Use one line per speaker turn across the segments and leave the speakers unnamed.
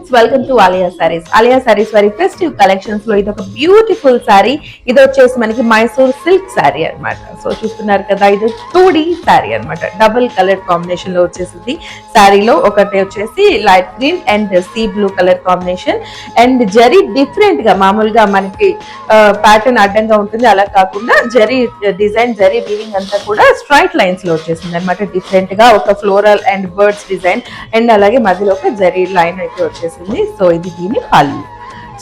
Friends welcome to Alia Sarees Alia Sarees వారి festive కలెక్షన్స్లో ఇది ఒక బ్యూటిఫుల్ సారీ ఇది వచ్చేసి మనకి మైసూర్ సిల్క్ సారీ అన్నమాట. సో చూస్తున్నారు కదా ఇది టూ డి సారీ అనమాట డబుల్ కలర్ కాంబినేషన్లో వచ్చేసింది. సారీలో ఒకటి వచ్చేసి light green and sea blue colour combination and zari డిఫరెంట్గా మామూలుగా మనకి ప్యాటర్న్ అడ్డంగా ఉంటుంది. అలా కాకుండా జరీ డిజైన్ జరీ వీవింగ్ అంతా కూడా స్ట్రైట్ లైన్స్లో వచ్చేసింది అనమాట డిఫరెంట్గా ఒక floral and birds design and అలాగే మధ్యలో ఒక జరీ లైన్ అయితే వచ్చేసింది. సో ఇది దీని పళ్ళు.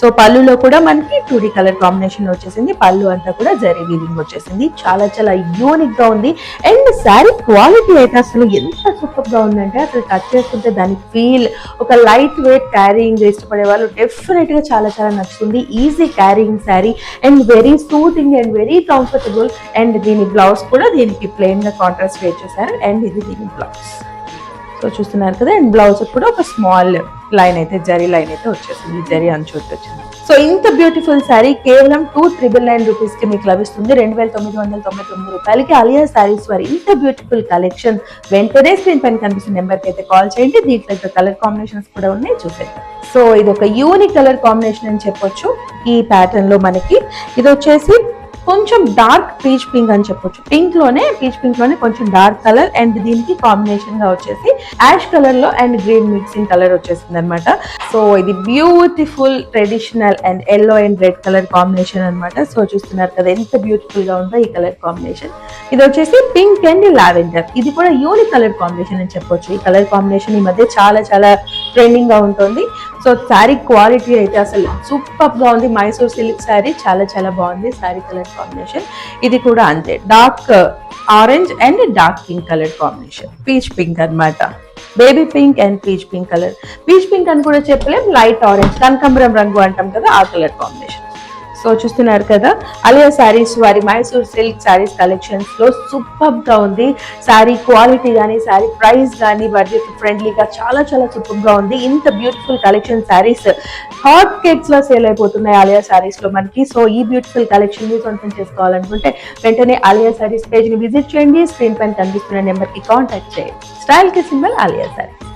సో పళ్ళులో కూడా మనకి టూ కలర్ కాంబినేషన్ వచ్చేసింది. పళ్ళు అంతా కూడా జరీ వీవింగ్ వచ్చేసింది. చాలా చాలా యూనిక్గా ఉంది. అండ్ శారీ క్వాలిటీ అయితే అసలు ఎంత సూపర్గా ఉందంటే అసలు టచ్ చేసుకుంటే దాని ఫీల్ ఒక లైట్ వెయిట్ క్యారీయింగ్ ఇష్టపడే వాళ్ళు డెఫినెట్గా చాలా చాలా నచ్చుతుంది. Easy carrying sari and very suiting and very comfortable and దీని బ్లౌజ్ కూడా దీనికి ప్లెయిన్గా కాంట్రాస్ట్ వేట్ చేశారు. అండ్ ఇది దీని బ్లౌజ్ సో చూస్తున్నారు కదా అండ్ బ్లౌజ్ కూడా ఒక స్మాల్ లైన్ అయితే జరీ లైన్ అయితే వచ్చేసింది. జరీ అంచు వచ్చింది. సో ఇంత బ్యూటిఫుల్ శారీ కేవలం టూ త్రిబుల్ నైన్ రూపీస్కి మీకు లభిస్తుంది. రెండు వేల తొమ్మిది వందల తొంభై తొమ్మిది రూపాయలకి అలియా శారీస్ వారి ఇంత బ్యూటిఫుల్ కలెక్షన్ వెంటనే స్క్రీన్ పైన కనిపిస్తున్న నెంబర్కి అయితే కాల్ చేయండి. దీంట్లో కలర్ కాంబినేషన్స్ కూడా ఉన్నాయి. చూసేద్దాం. సో ఇది ఒక యూనిక్ కలర్ కాంబినేషన్ అని చెప్పొచ్చు. ఈ ప్యాటర్న్లో మనకి ఇది వచ్చేసి కొంచెం డార్క్ పీచ్ పింక్ అని చెప్పొచ్చు. పింక్లోనే పీచ్ పింక్లోనే కొంచెం డార్క్ కలర్ అండ్ దీనికి కాంబినేషన్గా వచ్చేసి యాష్ కలర్లో అండ్ గ్రీన్ మిక్సింగ్ కలర్ వచ్చేసింది అనమాట సో ఇది beautiful traditional and yellow and red colour combination అన్నమాట. సో చూస్తున్నారు కదా ఎంత బ్యూటిఫుల్గా ఉందో ఈ కలర్ కాంబినేషన్ ఇది వచ్చేసి పింక్ అండ్ లావెండర్ ఇది కూడా యూనిక్ కలర్ కాంబినేషన్ అని చెప్పొచ్చు. ఈ కలర్ కాంబినేషన్ ఈ మధ్య చాలా చాలా ట్రెండింగ్గా ఉంటుంది. సో శారీ క్వాలిటీ అయితే అసలు సూపర్గా ఉంది మైసూర్ సిల్క్ శారీ చాలా చాలా బాగుంది. Sari colour combination. ఇది కూడా అంతే. Dark uh, orange and dark pink colour combination. Peach pink అన్నమాట. Baby pink and peach pink colour. Peach pink అని కూడా చెప్పలేం లైట్ ఆరెంజ్. కనకంబరం రంగు అంటాం కదా ఆ కలర్ కాంబినేషన్. సో చూస్తున్నారు కదా అలియా శారీస్ వారి మైసూర్ సిల్క్ శారీస్ కలెక్షన్స్లో సూపర్గా ఉంది శారీ క్వాలిటీ కానీ శారీ ప్రైస్ కానీ బడ్జెట్ ఫ్రెండ్లీగా చాలా చాలా సూపర్గా ఉంది. ఇంత బ్యూటిఫుల్ కలెక్షన్ శారీస్ హాట్ కేక్స్లో సేల్ అయిపోతున్నాయి అలియా శారీస్లో మనకి. సో ఈ బ్యూటిఫుల్ కలెక్షన్ని సొంతం చేసుకోవాలనుకుంటే వెంటనే అలియా శారీస్ పేజ్ని విజిట్ చేయండి. స్క్రీన్ పైన కనిపిస్తున్న నెంబర్కి కాంటాక్ట్ చేయండి. స్టైల్కి సింబల్ అలియా శారీస్